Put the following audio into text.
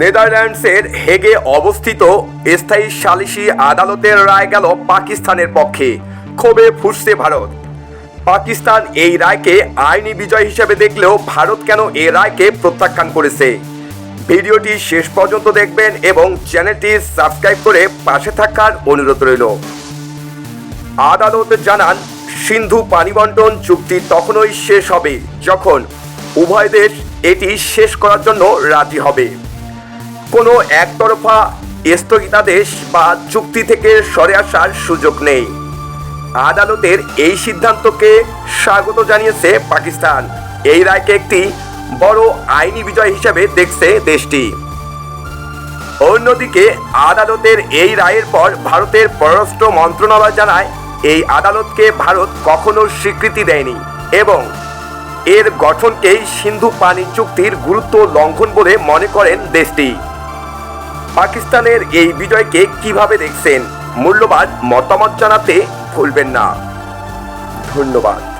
নেদারল্যান্ডসের হেগে অবস্থিত স্থায়ী সালিসি আদালতের রায় গেল পাকিস্তানের পক্ষে। ক্ষোভে ফুসছে ভারত। পাকিস্তান এই রায়কে আইনি বিজয় হিসেবে দেখলেও ভারত কেন এই রায়কে প্রত্যাখ্যান করেছে? ভিডিওটি শেষ পর্যন্ত দেখবেন এবং চ্যানেলটি সাবস্ক্রাইব করে পাশে থাকার অনুরোধ রইল। আদালত জানান, সিন্ধু পানি বন্টন চুক্তি তখনই শেষ হবে যখন উভয় দেশ এটি শেষ করার জন্য রাজি হবে। কোনো একতরফা স্থগিতাদেশ বা চুক্তি থেকে সরে আসার সুযোগ নেই। আদালতের এই সিদ্ধান্তকে স্বাগত জানিয়েছে পাকিস্তান। এই রায়কে একটি বড় আইনি বিজয় হিসেবে দেখছে দেশটি। অন্যদিকে, আদালতের এই রায়ের পর ভারতের পররাষ্ট্র মন্ত্রণালয় জানায়, এই আদালতকে ভারত কখনো স্বীকৃতি দেয়নি এবং এর গঠনকেই সিন্ধু পানি চুক্তির গুরুত্ব লঙ্ঘন বলে মনে করেন দেশটি। পাকিস্তানের এই বিজয়কে কীভাবে দেখছেন? মূল্যবান মতামত জানাতে ভুলবেন না। ধন্যবাদ।